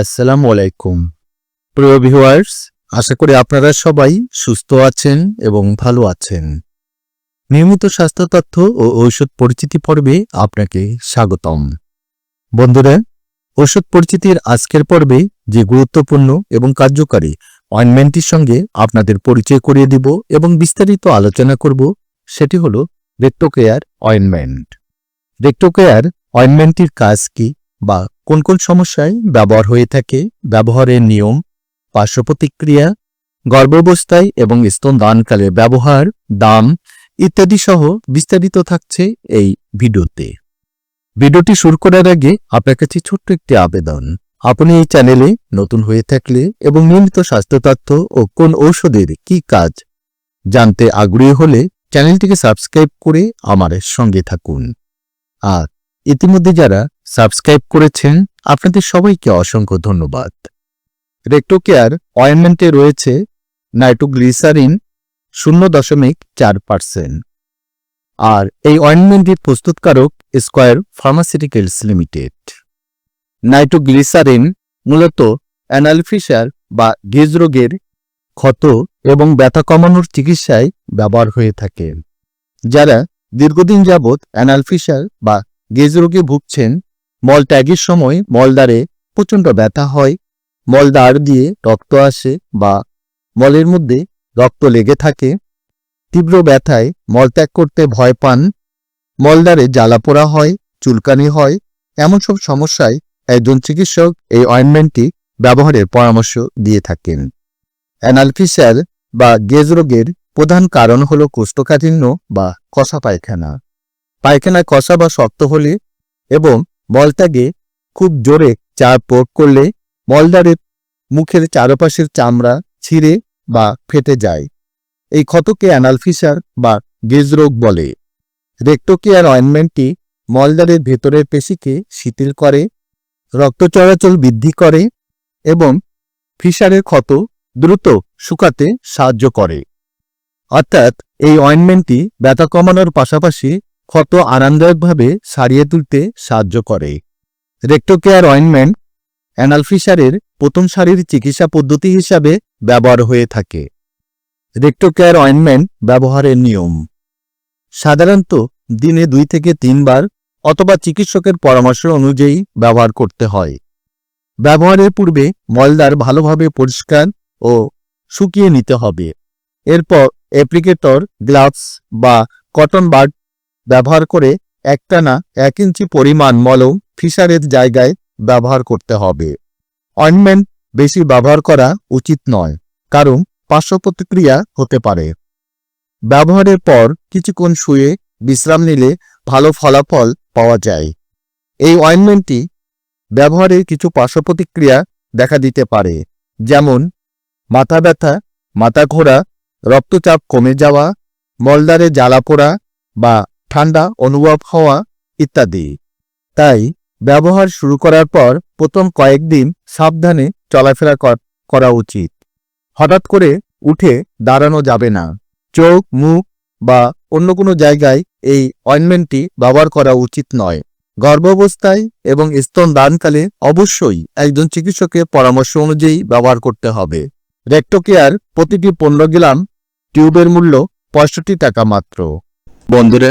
আসসালামু আলাইকুম। প্রিয় ভিউয়ার্স আশা করি আপনারা সবাই সুস্থ আছেন এবং ভালো আছেন। নিয়মিত স্বাস্থ্য তথ্য ও ঔষধ পরিচিতি পর্বে আপনাকে স্বাগতম। বন্ধুরা, ঔষধ পরিচিতির আজকের পর্বে যে গুরুত্বপূর্ণ এবং কার্যকারী অয়েনমেন্টটির সঙ্গে আপনাদের পরিচয় করিয়ে দিব এবং বিস্তারিত আলোচনা করব, সেটি হল রেক্টোকেয়ার অয়েনমেন্ট রেক্টোকেয়ার অয়েনমেন্টটির কাজ কি বা কোন কোন সমস্যায় ব্যবহার হয়ে থাকে, ব্যবহারের নিয়ম পার্শ্ব প্রতিক্রিয়া গর্ভাবস্থায় এবং স্তনদানকালে ব্যবহার, দাম ইত্যাদি সহ বিস্তারিত থাকছে এই ভিডিওতে। ভিডিওটি শুরু করার আগে আপনার কাছে ছোট্ট একটি আবেদন। আপনি এই চ্যানেলে নতুন হয়ে থাকলে এবং নিয়মিত স্বাস্থ্য তথ্য ও কোন ঔষধের কি কাজ জানতে আগ্রহী হলে চ্যানেলটিকে সাবস্ক্রাইব করে আমার সঙ্গে থাকুন। আর ইতিমধ্যে যারা সাবস্ক্রাইব করেছেন আপনাদের সবাইকে অসংখ্য ধন্যবাদ। রেক্টোকেয়ার অয়েনমেন্টে রয়েছে নাইট্রোগ্লিসারিন শূন্য দশমিক চার পার্সেন্ট। আর এই অয়েনমেন্টটির প্রস্তুতকারক স্কয়ার ফার্মাসিউটিক্যালস লিমিটেড। নাইট্রোগ্লিসারিন মূলত অ্যানালফিসার বা গেজ রোগের ক্ষত এবং ব্যথা কমানোর চিকিৎসায় ব্যবহার হয়ে থাকে, যারা দীর্ঘদিন যাবৎ অ্যানালফিসার বা গেজ রোগে ভুগছেন মল ত্যাগের সময় মলদ্বারে প্রচণ্ড ব্যথা হয়। মলদ্বার দিয়ে রক্ত আসে বা মলের মধ্যে রক্ত লেগে থাকে। তীব্র ব্যথায় মলত্যাগ করতে ভয় পান। মলদ্বারে জ্বালা পোড়া হয়, চুলকানি হয়। এমন সব সমস্যায় একজন চিকিৎসক এই অয়েনমেন্টটি ব্যবহারের পরামর্শ দিয়ে থাকেন। অ্যানালফিসার বা গেজ রোগের প্রধান কারণ হল কোষ্ঠকাঠিন্য বা কষা পায়খানা। পায়খানা কষা বা শক্ত হলে এবং মলত্যাগে খুব জোরে চাপ প্রয়োগ করলে মলদ্বারের মুখের চারপাশের চামড়া ছিঁড়ে বা ফেটে যায়। এই ক্ষতকে অ্যানালফিসার বা গেজ রোগ বলে। রেক্টোকেয়ার অয়েনমেন্টটি মলদ্বারের ভেতরের পেশিকে শিথিল করে, রক্ত চলাচল বৃদ্ধি করে এবং ফিসারের ক্ষত দ্রুত শুকাতে সাহায্য করে। অর্থাৎ এই অয়েনমেন্টটি ব্যথা কমানোর পাশাপাশি ক্ষত আরামদায়কভাবে সারিয়ে তুলতে সাহায্য করে। রেক্টোকেয়ার অয়েনমেন্ট অ্যানালফিসারের প্রথম সারির চিকিৎসা পদ্ধতি হিসাবে ব্যবহার হয়ে থাকে। রেক্টোকেয়ার অয়েনমেন্ট ব্যবহারের নিয়ম। সাধারণত দিনে দুই থেকে তিনবার অথবা চিকিৎসকের পরামর্শ অনুযায়ী ব্যবহার করতে হয়। ব্যবহারের পূর্বে মলদার ভালোভাবে পরিষ্কার ও শুকিয়ে নিতে হবে। এরপর অ্যাপ্লিকেটর, গ্লাভস বা কটন বাড ব্যবহার করে একটানা এক ইঞ্চি পরিমাণ মলম ফিসারের জায়গায় ব্যবহার করতে হবে। অয়েনমেন্ট বেশি ব্যবহার করা উচিত নয়, কারণ পার্শ্ব প্রতিক্রিয়া হতে পারে। ব্যবহারের পর কিছুক্ষণ শুয়ে বিশ্রাম নিলে ভালো ফলাফল পাওয়া যায়। এই অয়েনমেন্টটি ব্যবহারের কিছু পার্শ্ব প্রতিক্রিয়া দেখা দিতে পারে, যেমন মাথা ব্যথা, মাথা ঘোরা, রক্তচাপ কমে যাওয়া মলদারে জ্বালা পোড়া বা ঠান্ডা, অনুভব হওয়া ইত্যাদি। তাই ব্যবহার শুরু করার পর প্রথম কয়েকদিন সাবধানে চলাফেরা করা উচিত। হঠাৎ করে উঠে দাঁড়ানো যাবে না। চোখ, মুখ বা অন্য কোনো জায়গায় এই অয়েনমেন্টটি ব্যবহার করা উচিত নয়। গর্ভাবস্থায় এবং স্তন দানকালে অবশ্যই একজন চিকিৎসকের পরামর্শ অনুযায়ী ব্যবহার করতে হবে। রেক্টোকেয়ার প্রতিটি পনেরো গ্রাম টিউবের মূল্য পঁয়ষট্টি টাকা মাত্র। বন্ধুরা